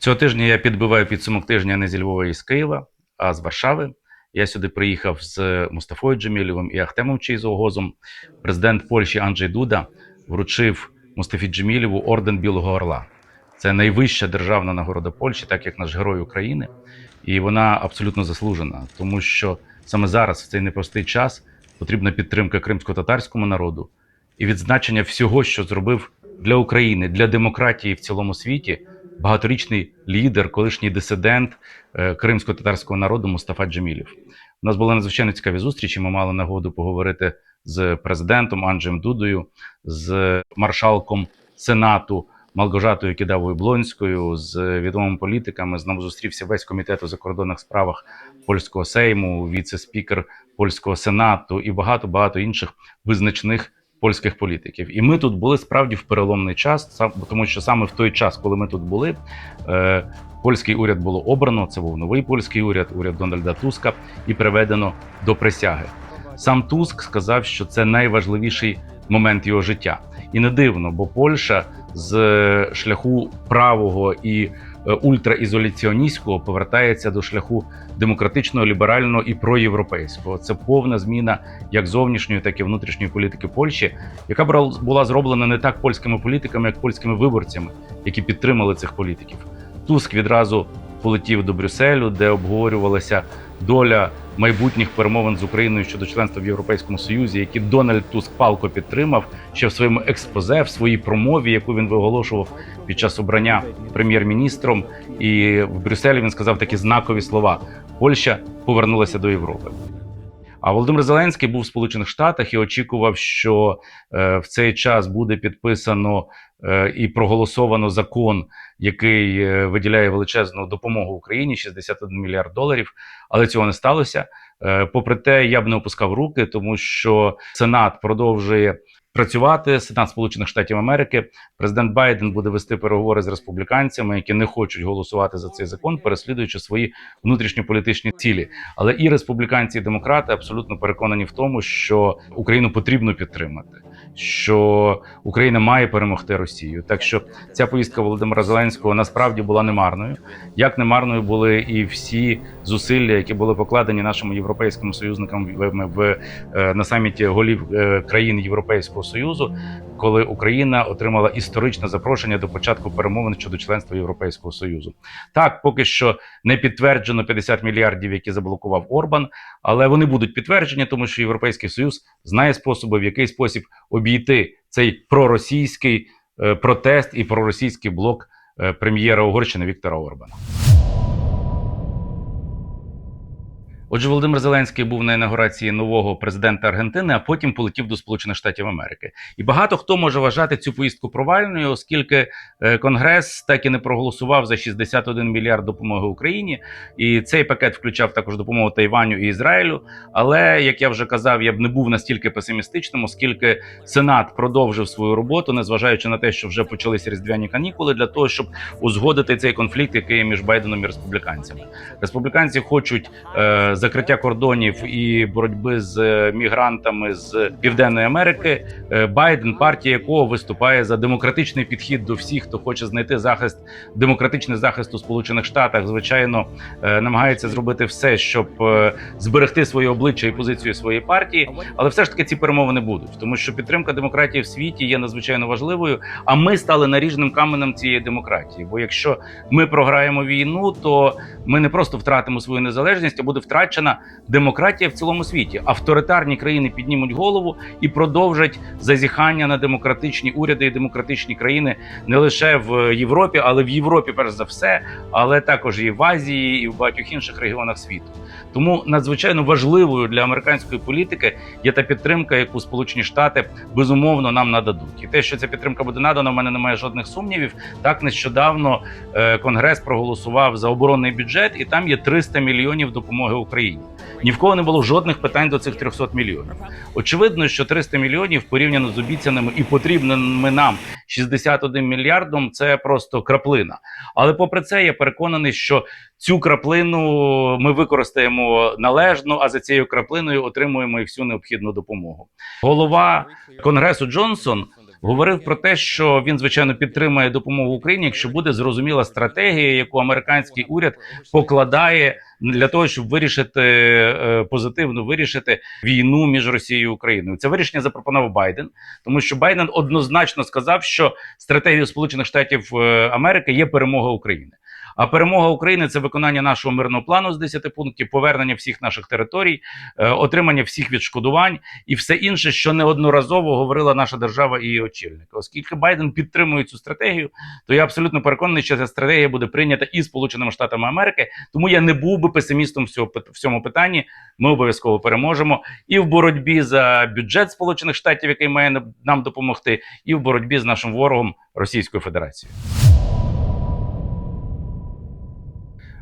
Цього тижня я підбиваю підсумок тижня не зі Львова і з Києва, а з Варшави. Я сюди приїхав з Мустафою Джемілєвим і Ахтемом Чейзогозом. Президент Польщі Анджей Дуда вручив Мустафі Джемілєву орден Білого Орла. Це найвища державна нагорода Польщі, так як наш герой України, і вона абсолютно заслужена, тому що саме зараз, в цей непростий час, потрібна підтримка кримсько-татарському народу і відзначення всього, що зробив для України, для демократії в цілому світі багаторічний лідер, колишній дисидент е, кримсько-татарського народу Мустафа Джемілєв. У нас були надзвичайно цікаві зустрічі. Ми мали нагоду поговорити з президентом Анджем Дудою, з маршалком Сенату Малгожатою Кідавою Блонською, з відомими політиками. З нами зустрівся весь комітет у закордонних справах польського сейму, віце-спікер польського сенату і багато багато інших визначних польських політиків. І ми тут були справді в переломний час, тому що саме в той час, коли ми тут були, е, польський уряд було обрано. Це був новий польський уряд, уряд Дональда Туска, і приведено до присяги. Сам Туск сказав, що це найважливіший момент його життя. І не дивно, бо Польща з е, шляху правого і ультраізоляціоністського повертається до шляху демократичного, ліберального і проєвропейського. Це повна зміна як зовнішньої, так і внутрішньої політики Польщі, яка була зроблена не так польськими політиками, як польськими виборцями, які підтримали цих політиків. Туск відразу полетів до Брюсселю, де обговорювалася доля майбутніх перемовин з Україною щодо членства в Європейському Союзі, які Дональд Туск палко підтримав ще в своєму експозе, в своїй промові, яку він виголошував під час обрання прем'єр-міністром. І в Брюсселі він сказав такі знакові слова: Польща повернулася до Європи. А Володимир Зеленський був в Сполучених Штатах і очікував, що е, в цей час буде підписано і проголосовано закон, який е, виділяє величезну допомогу Україні 61 мільярд доларів. Але цього не сталося. Е, попри те, я б не опускав руки, тому що Сенат продовжує працювати. Сенат Сполучених Штатів Америки. Президент Байден буде вести переговори з республіканцями, які не хочуть голосувати за цей закон, переслідуючи свої внутрішньополітичні цілі. Але і республіканці, і демократи абсолютно переконані в тому, що Україну потрібно підтримати, що Україна має перемогти Росію. Так що ця поїздка Володимира Зеленського насправді була немарною. Як немарною були і всі зусилля, які були покладені нашими європейськими союзниками в, е, на саміті голів е, країн Європейського союзу, коли Україна отримала історичне запрошення до початку перемовин щодо членства Європейського союзу. Так, поки що не підтверджено 50 мільярдів, які заблокував Орбан, але вони будуть підтверджені, тому що Європейський Союз знає способи, в який спосіб обійти цей проросійський е, протест і проросійський блок е, прем'єра Угорщини Віктора Орбана. Отже, Володимир Зеленський був на інаугурації нового президента Аргентини, а потім полетів до Сполучених Штатів Америки. І багато хто може вважати цю поїздку провальною, оскільки е, Конгрес так і не проголосував за 61 мільярд допомоги Україні. І цей пакет включав також допомогу Тайваню і Ізраїлю. Але як я вже казав, я б не був настільки песимістичним, оскільки Сенат продовжив свою роботу, незважаючи на те, що вже почалися різдвяні канікули, для того, щоб узгодити цей конфлікт, який є між Байденом і республіканцями. Республіканці хочуть е, закриття кордонів і боротьби з е, мігрантами з Південної Америки. Е, Байден, партія якого виступає за демократичний підхід до всіх, хто хоче знайти захист, демократичний захист у Сполучених Штатах, звичайно, е, намагається зробити все, щоб зберегти своє обличчя і позицію своєї партії. Але все ж таки ці перемовини будуть, тому що підтримка демократії в світі є надзвичайно важливою. А ми стали наріжним каменем цієї демократії. Бо якщо ми програємо війну, то ми не просто втратимо свою незалежність, а буде втрачена демократія в цілому світі. Авторитарні країни піднімуть голову і продовжать зазіхання на демократичні уряди і демократичні країни не лише в Європі, але в Європі, перш за все, але також і в Азії, і в багатьох інших регіонах світу. Тому надзвичайно важливою для американської політики є та підтримка, яку Сполучені Штати безумовно нам нададуть. І те, що ця підтримка буде надана, в мене немає жодних сумнівів. Так нещодавно е, Конгрес проголосував за оборонний бюджет, і там є 300 мільйонів допомоги Україні. Ні в кого не було жодних питань до цих 300 мільйонів. Очевидно, що 300 мільйонів порівняно з обіцяними і потрібними нам 61 мільярдом це просто краплина. Але попри це, я переконаний, що цю краплину ми використаємо належно, а за цією краплиною отримуємо і всю необхідну допомогу. Голова конгресу Джонсон говорив про те, що він звичайно підтримує допомогу Україні, якщо буде зрозуміла стратегія, яку американський уряд покладає для того, щоб вирішити е, позитивно вирішити війну між Росією і Україною. Це вирішення запропонував Байден, тому що Байден однозначно сказав, що стратегією Сполучених Штатів е, Америки є перемога України. А перемога України це виконання нашого мирного плану з 10 пунктів, повернення всіх наших територій, е, отримання всіх відшкодувань і все інше, що неодноразово говорила наша держава і її очільник. Оскільки Байден підтримує цю стратегію, то я абсолютно переконаний, що ця стратегія буде прийнята і Сполученими Штатами Америки. Тому я не був би песимістом в в цьому питанні. Ми обов'язково переможемо і в боротьбі за бюджет Сполучених Штатів, який має нам допомогти, і в боротьбі з нашим ворогом Російською Федерацією.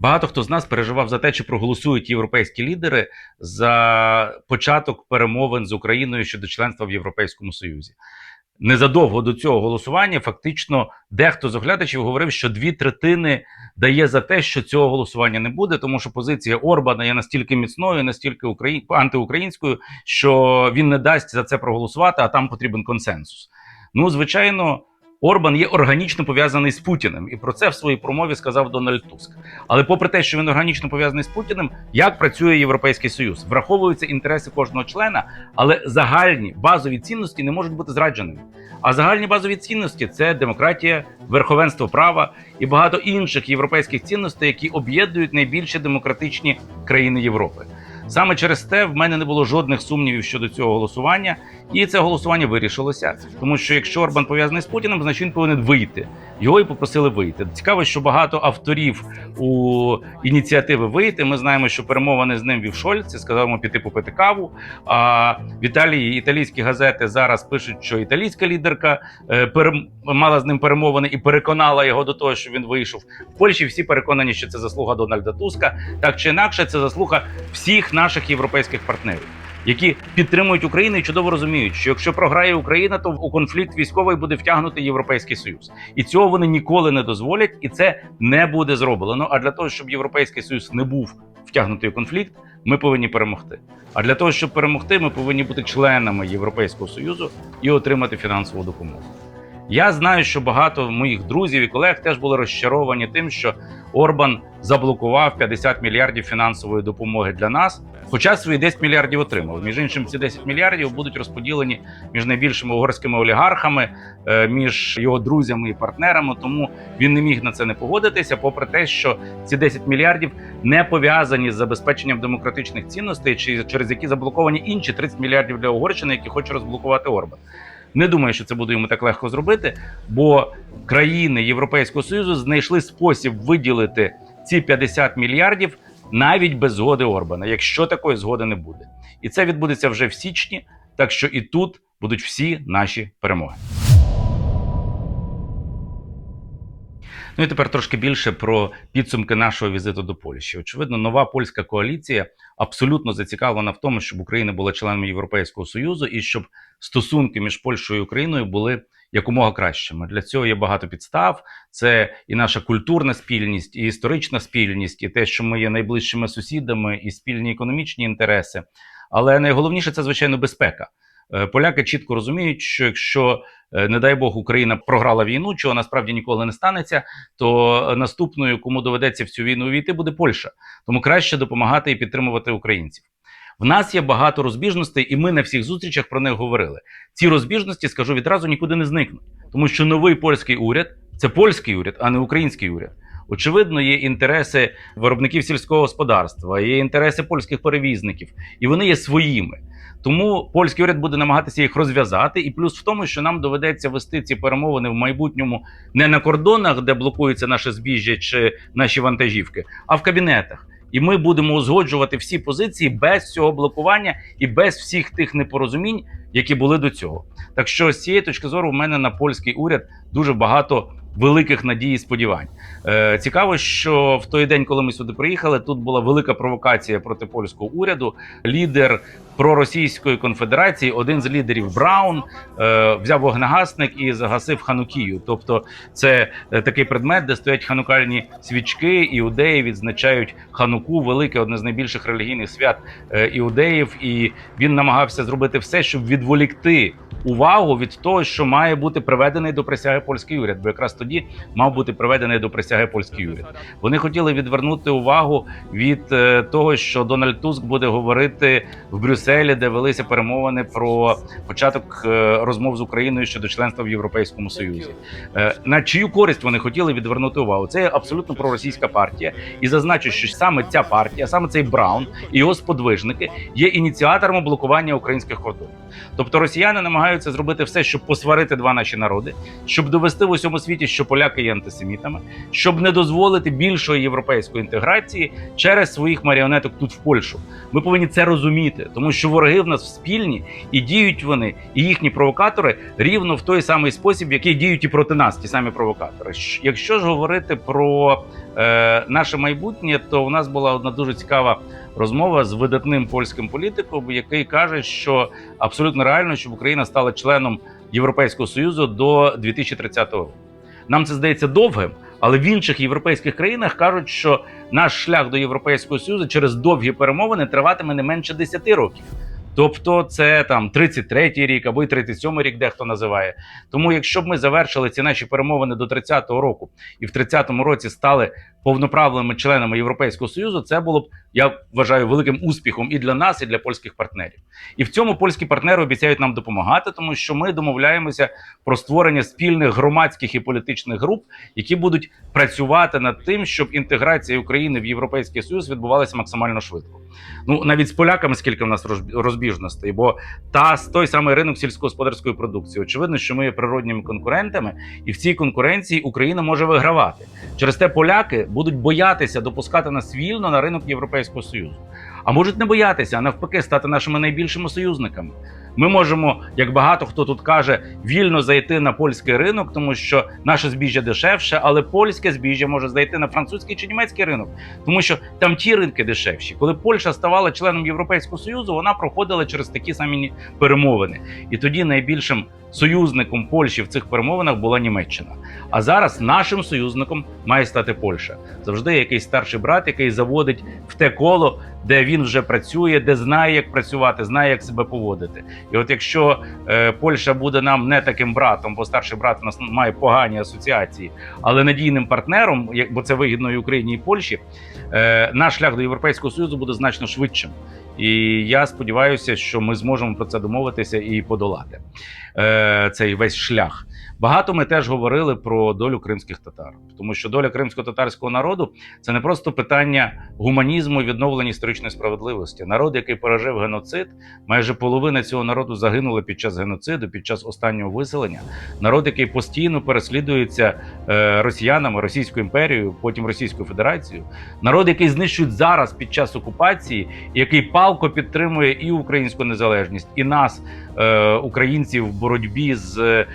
Багато хто з нас переживав за те, чи проголосують європейські лідери за початок перемовин з Україною щодо членства в Європейському Союзі. Незадовго до цього голосування фактично дехто з оглядачів говорив, що дві третини дає за те, що цього голосування не буде, тому що позиція Орбана є настільки міцною, настільки україн... антиукраїнською, що він не дасть за це проголосувати, а там потрібен консенсус. Ну, звичайно. Орбан є органічно пов'язаний з Путіним, і про це в своїй промові сказав Дональд Туск. Але попри те, що він органічно пов'язаний з Путіним, як працює Європейський Союз, враховуються інтереси кожного члена, але загальні базові цінності не можуть бути зрадженими. А загальні базові цінності це демократія, верховенство права і багато інших європейських цінностей, які об'єднують найбільші демократичні країни Європи. Саме через те в мене не було жодних сумнівів щодо цього голосування, і це голосування вирішилося. Тому що якщо Орбан пов'язаний з Путіним, значить він повинен вийти. Його і попросили вийти. Цікаво, що багато авторів у ініціативи вийти. Ми знаємо, що перемовини з ним вів Шольц, сказав йому піти попити каву. А в Італії італійські газети зараз пишуть, що італійська лідерка е, мала з ним перемовини і переконала його до того, що він вийшов. В Польщі всі переконані, що це заслуга Дональда Туска. Так чи інакше, це заслуга всіх наших європейських партнерів. Які підтримують Україну і чудово розуміють, що якщо програє Україна, то у конфлікт військовий буде втягнутий Європейський Союз, і цього вони ніколи не дозволять, і це не буде зроблено. А для того, щоб Європейський Союз не був втягнутий у конфлікт, ми повинні перемогти. А для того, щоб перемогти, ми повинні бути членами Європейського союзу і отримати фінансову допомогу. Я знаю, що багато моїх друзів і колег теж були розчаровані тим, що Орбан заблокував 50 мільярдів фінансової допомоги для нас, хоча свої 10 мільярдів отримав. Між іншим, ці 10 мільярдів будуть розподілені між найбільшими угорськими олігархами, е, між його друзями і партнерами. Тому він не міг на це не погодитися, попри те, що ці 10 мільярдів не пов'язані з забезпеченням демократичних цінностей, чи через які заблоковані інші 30 мільярдів для Угорщини, які хоче розблокувати Орбан. Не думаю, що це буде йому так легко зробити, бо країни Європейського союзу знайшли спосіб виділити ці 50 мільярдів навіть без згоди Орбана, якщо такої згоди не буде. І це відбудеться вже в січні, так що і тут будуть всі наші перемоги. Ну і тепер трошки більше про підсумки нашого візиту до Польщі. Очевидно, нова польська коаліція абсолютно зацікавлена в тому, щоб Україна була членом Європейського союзу і щоб стосунки між Польщею і Україною були якомога кращими. Для цього є багато підстав. Це і наша культурна спільність, і історична спільність, і те, що ми є найближчими сусідами, і спільні економічні інтереси. Але найголовніше це звичайно безпека. Е, поляки чітко розуміють, що якщо, е, не дай Бог, Україна програла війну, чого насправді ніколи не станеться, то наступною, кому доведеться в цю війну увійти, буде Польща. Тому краще допомагати і підтримувати українців. В нас є багато розбіжностей, і ми на всіх зустрічах про них говорили. Ці розбіжності, скажу відразу, нікуди не зникнуть, тому що новий польський уряд це польський уряд, а не український уряд. Очевидно, є інтереси виробників сільського господарства, є інтереси польських перевізників, і вони є своїми. Тому польський уряд буде намагатися їх розв'язати. І плюс в тому, що нам доведеться вести ці перемовини в майбутньому не на кордонах, де блокується наше збіжжя чи наші вантажівки, а в кабінетах. І ми будемо узгоджувати всі позиції без цього блокування і без всіх тих непорозумінь, які були до цього. Так що з цієї точки зору, в мене на польський уряд дуже багато великих надій і сподівань. Е, Цікаво, що в той день, коли ми сюди приїхали, тут була велика провокація проти польського уряду. Лідер проросійської конфедерації, один з лідерів Браун, е, взяв вогнегасник і загасив ханукію. Тобто, це е, такий предмет, де стоять ханукальні свічки. Іудеї відзначають хануку, велике одне з найбільших релігійних свят е, іудеїв. І він намагався зробити все, щоб від відволікти увагу від того, що має бути приведений до присяги польський уряд, бо якраз тоді мав бути приведений до присяги польський уряд. Вони хотіли відвернути увагу від е, того, що Дональд Туск буде говорити в Брюсселі, де велися перемовини про початок е, розмов з Україною щодо членства в Європейському Союзі. Е, На чию користь вони хотіли відвернути увагу? Це абсолютно проросійська партія, і зазначу, що саме ця партія, саме цей Браун і його сподвижники є ініціатором блокування українських кордонів. Тобто росіяни намагаються зробити все, щоб посварити два наші народи, щоб довести в усьому світі, що поляки є антисемітами, щоб не дозволити більшої європейської інтеграції через своїх маріонеток тут в Польщу. Ми повинні це розуміти, тому що вороги в нас спільні і діють вони, і їхні провокатори рівно в той самий спосіб, який діють і проти нас, ті самі провокатори. Якщо ж говорити про е, наше майбутнє, то у нас була одна дуже цікава розмова з видатним польським політиком, який каже, що абсолютно реально, щоб Україна стала членом Європейського союзу до 2030 року. Нам це здається довгим, але в інших європейських країнах кажуть, що наш шлях до Європейського союзу через довгі перемовини триватиме не менше 10 років. Тобто це там 33-й рік або й 37-й рік, дехто називає. Тому, якщо б ми завершили ці наші перемовини до 30-го року і в 30-му році стали повноправними членами Європейського союзу, це було б, я вважаю, великим успіхом і для нас, і для польських партнерів. І в цьому польські партнери обіцяють нам допомагати, тому що ми домовляємося про створення спільних громадських і політичних груп, які будуть працювати над тим, щоб інтеграція України в Європейський Союз відбувалася максимально швидко. Ну навіть з поляками скільки в нас розбі- розбіжностей, бо та той самий ринок сільськогосподарської продукції. Очевидно, що ми є природніми конкурентами, і в цій конкуренції Україна може вигравати. Через те поляки будуть боятися допускати нас вільно на ринок Європейського союзу. А можуть не боятися, а навпаки, стати нашими найбільшими союзниками. Ми можемо, як багато хто тут каже, вільно зайти на польський ринок, тому що наше збіжжя дешевше, але польське збіжжя може зайти на французький чи німецький ринок, тому що там ті ринки дешевші. Коли Польща ставала членом Європейського союзу, вона проходила через такі самі перемовини. І тоді найбільшим союзником Польщі в цих перемовинах була Німеччина. А зараз нашим союзником має стати Польща. Завжди якийсь старший брат, який заводить в те коло, де він вже працює, де знає, як працювати, знає, як себе поводити. І от якщо е, Польща буде нам не таким братом, бо старший брат у нас має погані асоціації, але надійним партнером, бо це вигідно і Україні і Польщі, е, наш шлях до Європейського Союзу буде значно швидшим. І я сподіваюся, що ми зможемо про це домовитися і подолати е, цей весь шлях. Багато ми теж говорили про долю кримських татар, тому що доля кримсько-татарського народу це не просто питання гуманізму і відновлення історичної справедливості. Народ, який пережив геноцид, майже половина цього народу загинула під час геноциду, під час останнього виселення. Народ, який постійно переслідується е, росіянами, Російською імперією, потім Російською Федерацією. Народ, який знищують зараз під час окупації, який палко підтримує і українську незалежність, і нас, е, українців, в боротьбі з е,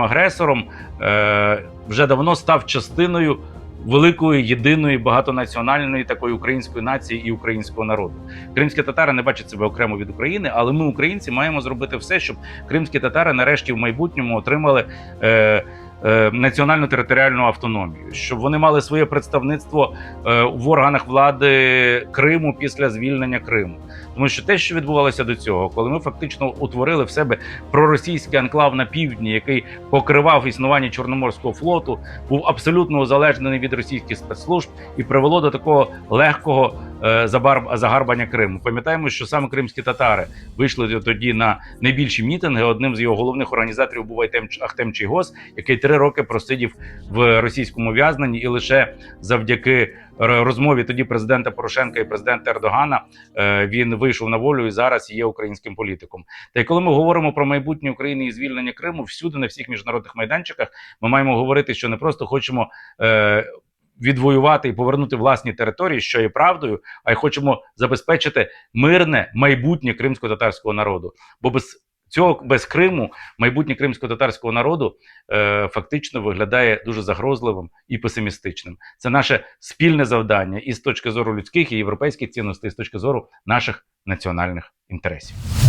російським агресором, е, вже давно став частиною. Великої єдиної багатонаціональної такої української нації і українського народу. Кримські татари не бачать себе окремо від України, але ми, українці, маємо зробити все, щоб кримські татари нарешті в майбутньому отримали е, національну територіальну автономію, щоб вони мали своє представництво е, в органах влади Криму після звільнення Криму. Тому що те, що відбувалося до цього, коли ми фактично утворили в себе проросійський анклав на півдні, який покривав існування Чорноморського флоту, був абсолютно узалежнений від російських спецслужб і привело до такого легкого е, загарбання Криму. Пам'ятаємо, що саме кримські татари вийшли тоді на найбільші мітинги. Одним з його головних організаторів був Айтем Ахтем Чийгоз, який три роки просидів в російському в'язненні, і лише завдяки розмові тоді президента Порошенка і президента Ердогана е, він вийшов на волю і зараз є українським політиком. Та й коли ми говоримо про майбутнє України і звільнення Криму, всюди на всіх міжнародних майданчиках ми маємо говорити, що не просто хочемо. Відвоювати і повернути власні території, що є правдою, а й хочемо забезпечити мирне майбутнє кримсько-татарського народу. Бо без цього без Криму майбутнє кримсько-татарського народу е, фактично виглядає дуже загрозливим і песимістичним. Це наше спільне завдання і з точки зору людських і європейських цінностей, і з точки зору наших національних інтересів.